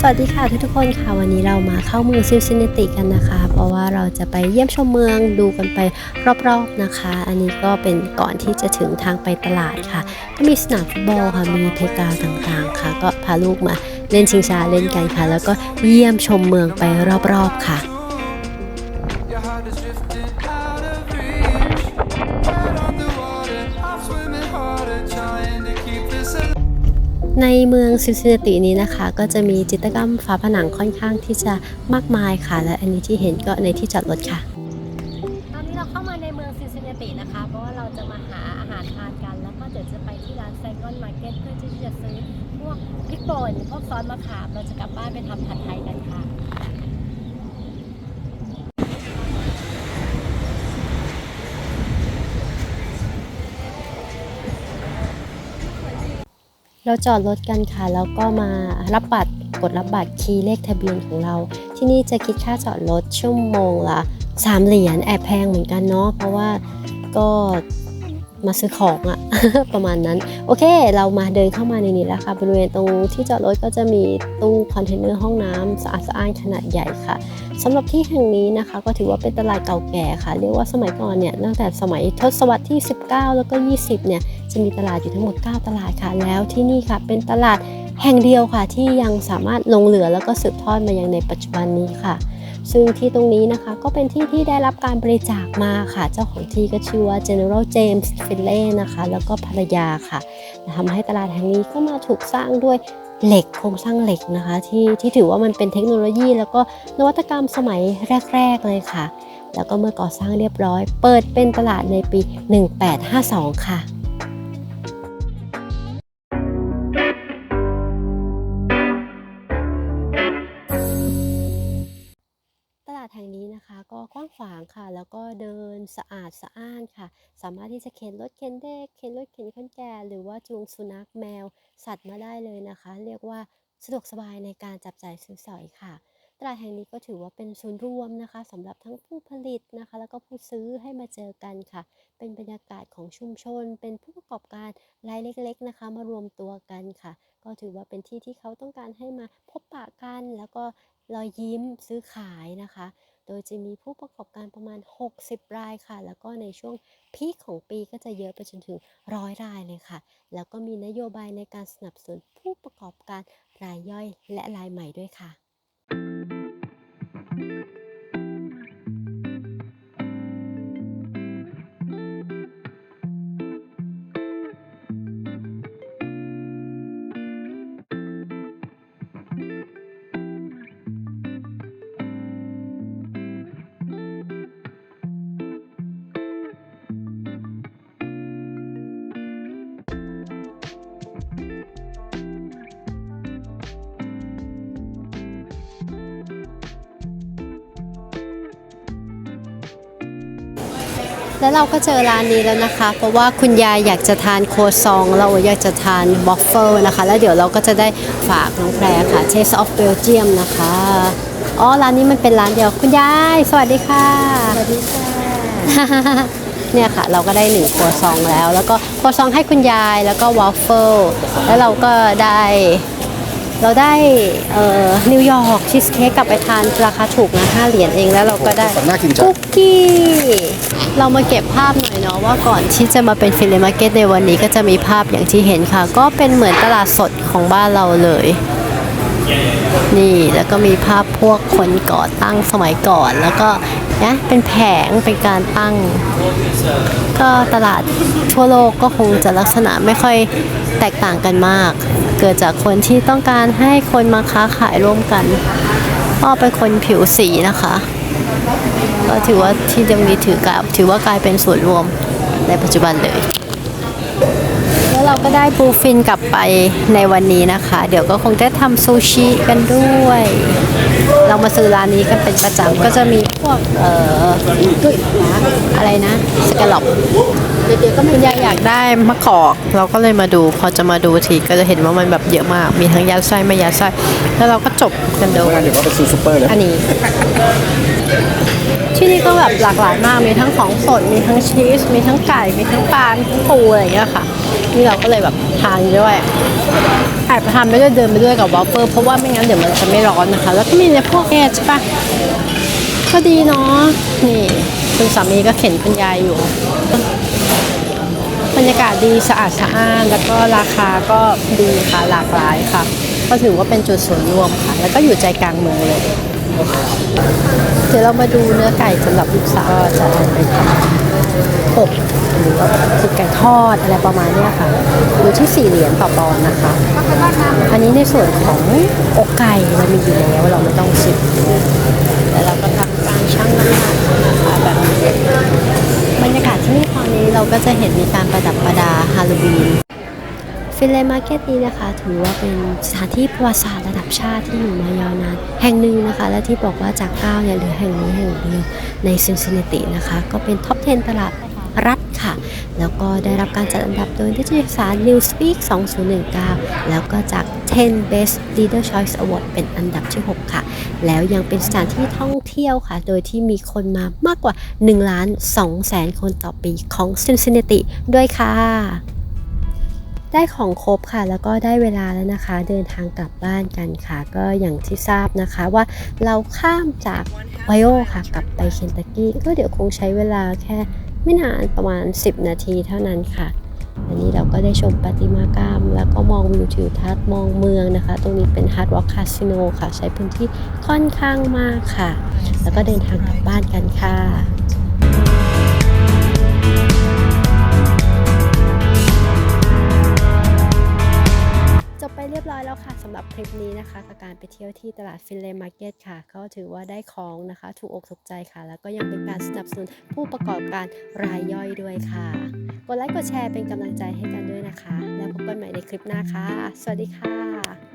สวัสดีค่ะทุกทุกคนค่ะวันนี้เรามาเข้าเมืองซิลซินเนติกันนะคะ เพราะว่าเราจะไปเยี่ยมชมเมืองดูกันไปรอบๆนะคะ อันนี้ก็เป็นก่อนที่จะถึงทางไปตลาดค่ะ ก็มีสนามฟุตบอลค่ะมีเพกาต่างๆค่ะ ก็พาลูกมาเล่นชิงช้าเล่นกันค่ะ แล้วก็เยี่ยมชมเมืองไปรอบๆค่ะ ในเมืองซินซินนาตินี้นะคะ ก็จะมีจิตรกรรมฝาผนังค่อนข้างที่จะมากมายค่ะ และอันนี้ที่เห็นก็ในที่จอดรถค่ะ ตอนนี้เราเข้ามาในเมืองซินซินนาตินะคะ เพราะว่าเราจะมาหาอาหารทานกัน แล้วก็เดี๋ยวจะไปที่ร้านไซกอนมาร์เก็ตเพื่อที่จะซื้อพวกพริกป่นพวกซอสมะขามเราจะกลับบ้านไปทำผัดไทยกันค่ะ เราจอดรถกันค่ะ แล้วก็มารับบัตรกดรับบัตรคีย์เลขทะเบียนของเรา ที่นี่จะคิดค่าจอดรถชั่วโมงละ3เหรียญแอบแพงเหมือนกันเนาะเพราะว่าก็มาซื้อของอะ ประมาณนั้น โอเค เรามาเดินเข้ามาในนี้แล้วค่ะบริเวณตรงที่จอดรถก็จะมีตู้คอนเทนเนอร์ห้องน้ำสะอาดสะอ้านขนาดใหญ่ค่ะสำหรับที่แห่งนี้นะคะ ก็ถือว่าเป็นตลาดเก่าแก่ค่ะ เรียกว่าสมัยก่อนเนี่ยตั้งแต่สมัยทศวรรษที่ 19 แล้วก็ 20 เนี่ย จะมีตลาดอยู่ทั้งหมด 9 ตลาดค่ะ แล้วที่นี่ค่ะเป็นตลาดแห่งเดียวค่ะ ที่ยังสามารถลงเหลือแล้วก็สืบทอดมายังในปัจจุบันนี้ค่ะ ซึ่งที่ตรงนี้นะคะก็เป็นที่ที่ได้รับการบริจาคมาค่ะ เจ้าของที่ก็ชื่อว่า General James Finlay นะคะ แล้วก็ภรรยาค่ะทำให้ตลาดแห่งนี้ก็มาถูกสร้างด้วยเหล็กโครงสร้างเหล็กนะคะ ที่ที่ถือว่ามันเป็นเทคโนโลยี แล้วก็นวัตกรรมสมัยแรก ๆ เลยค่ะ แล้วก็เมื่อก่อสร้างเรียบร้อย เปิดเป็นตลาดในปี 1852 ค่ะ กว้างขวางค่ะ แล้วก็เดินสะอาดสะอ้านค่ะ สามารถที่จะเข็นรถเข็นเด็ก เข็นรถเข็นคนแก่ หรือว่าจูงสุนัขแมว สัตว์มาได้เลยนะคะ เรียกว่าสะดวกสบายในการจับจ่ายซื้อสอยค่ะตลาดแห่งนี้ก็ถือว่าเป็นศูนย์รวมนะคะสำหรับทั้งผู้ผลิตนะคะ แล้วก็ผู้ซื้อให้มาเจอกันค่ะ เป็นบรรยากาศของชุมชน เป็นผู้ประกอบการรายเล็กๆนะคะ มารวมตัวกันค่ะ ก็ถือว่าเป็นที่ที่เขาต้องการให้มาพบปะกัน แล้วก็รอยยิ้มซื้อขายนะคะ โดยจะมีผู้ประกอบการประมาณ 60 รายค่ะ แล้วก็ในช่วงพีคของปีก็จะเยอะไปจนถึงร้อยรายเลยค่ะ แล้วก็มีนโยบายในการสนับสนุนผู้ประกอบการรายย่อยและรายใหม่ด้วยค่ะ แล้วเราก็เจอร้านนี้แล้วนะคะ เพราะว่าคุณยายอยากจะทานโครัวซอง เราอยากจะทานบอฟเฟิลนะคะ แล้วเดี๋ยวเราก็จะได้ฝากน้องแพรค่ะ Taste of Belgium นะคะ อ๋อ ร้านนี้มันเป็นร้านเดียว คุณยาย สวัสดีค่ะ สวัสดีค่ะ เนี่ยค่ะ เราก็ได้หนึ่งครัวซองแล้ว แล้วก็ครัวซองให้คุณยาย แล้วก็วอฟเฟิล แล้วเราก็ได้ เราได้เอ่อนิวยอร์กชีสเค้กกลับไปทานราคาถูกนะ5เหรียญเองแล้วเราก็ได้น่ากินจังคุกกี้ เรามาเก็บภาพหน่อยเนาะว่าก่อนที่จะมาเป็นฟิลเลมาร์เก็ตในวันนี้ก็จะมีภาพอย่างที่เห็นค่ะ ก็เป็นเหมือนตลาดสดของบ้านเราเลย นี่แล้วก็มีภาพพวกคนก่อตั้งสมัยก่อน แล้วก็นะเป็นแผงเป็นการตั้ง ก็ตลาดทั่วโลกก็คงจะลักษณะไม่ค่อยแตกต่างกันมาก เกิดจากคนที่ต้องการให้คนมาค้าขายร่วมกันก็เป็นคนผิวสีนะคะ ก็ถือว่าที่ตรงนี้ถือกาถือว่ากลายเป็นส่วนรวมในปัจจุบันเลย เราก็ได้บลูฟินกลับไปในวันนี้นะคะ เดี๋ยวก็คงจะทำซูชิกันด้วย เรามาซื้อร้านนี้กันเป็นประจำก็จะมีพวกเอ่อกุ้ยอะไรนะสกาลอบเดี๋ยวก็คุณยายอยากได้มะกอก เราก็เลยมาดู พอจะมาดูทีก็จะเห็นว่ามันแบบเยอะมาก มีทั้งยัดไส้ไม่ยัดไส้แล้วเราก็จบกันดูงั้นเดี๋ยวก็ไปซื้อซูเปอร์เลยอันนี้ที่นี่ก็แบบหลากหลายมาก มีทั้งของสด มีทั้งชีส มีทั้งไก่ มีทั้งปลามีทั้งปูอะไรอย่างเงี้ยค่ะม นี่เราก็เลยแบบทานด้วยแอบทานไปด้วยเดินไปด้วยกับวอฟเฟิลเพราะว่าไม่งั้นเดี๋ยวมันจะไม่ร้อนนะคะ แล้วก็มีในพวกแอร์ใช่ปะก็ดีเนาะนี่คุณสามีก็เข็นคุณยายอยู่ บรรยากาศดีสะอาดสะอ้านแล้วก็ราคาก็ดีค่ะหลากหลายค่ะ ก็ถือว่าเป็นจุดส่วนรวมค่ะ แล้วก็อยู่ใจกลางเมืองเลยเดี๋ยวเรามาดูเนื้อไก่สำหรับลูกสาวจะเอาไปทำ อบหรือว่าสุกไก่ทอดอะไรประมาณนี้ค่ะอยู่ที่สี่เหรียญต่อปอนด์นะคะ อันนี้ในส่วนของอกไก่เรามีอยู่แล้วเราไม่ต้องซื้อแต่เราก็ทำการชั่งน้ำหนักนะคะแบบบรรยากาศที่นี่ตอนนี้เราก็จะเห็นมีการประดับประดาฮาโลวีน ฟินแลนด์มาร์เก็ตนี้นะคะ ถือว่าเป็นสถานที่ประวัติศาสตร์ระดับชาติที่อยู่มายาวนานแห่งหนึ่งนะคะ และที่บอกว่าจาก9เนี่ยเหลือแห่งนี้แห่งเดียวในซินซินเนตินะคะ ก็เป็นท็อป 10 ตลาดรัฐค่ะ แล้วก็ได้รับการจัดอันดับโดยนิตยสาร Newsweek 2019 แล้วก็จาก 10 Best Leader Choice Award เป็นอันดับที่ 6 ค่ะ แล้วยังเป็นสถานที่ท่องเที่ยวค่ะ โดยที่มีคนมามากกว่า1ล้าน2แสนคนต่อปีของ Cincinnati ด้วยค่ะ ได้ของครบค่ะ แล้วก็ได้เวลาแล้วนะคะ เดินทางกลับบ้านกันค่ะ ก็อย่างที่ทราบนะคะว่าเราข้ามจากไวโอค่ะ กลับไปเคนตักกี้ก็เดี๋ยวคงใช้เวลาแค่ไม่นานประมาณ 10 นาทีเท่านั้นค่ะ อันนี้เราก็ได้ชมประติมากรรม แล้วก็มองวิวทิวทัศน์มองเมืองนะคะ ตรงนี้เป็น Hard Rock Casino ค่ะ ใช้พื้นที่ค่อนข้างมากค่ะ แล้วก็เดินทางกลับบ้านกันค่ะ ลิปนี้นะคะกับการไปเที่ยวที่ตลาดฟินเลมาร์เก็ตค่ะ ก็ถือว่าได้ของนะคะ ถูกอกถูกใจค่ะ แล้วก็ยังเป็นการสนับสนุนผู้ประกอบการรายย่อยด้วยค่ะ กดไลค์กดแชร์เป็นกำลังใจให้กันด้วยนะคะ แล้วพบกันใหม่ในคลิปหน้าค่ะ สวัสดีค่ะ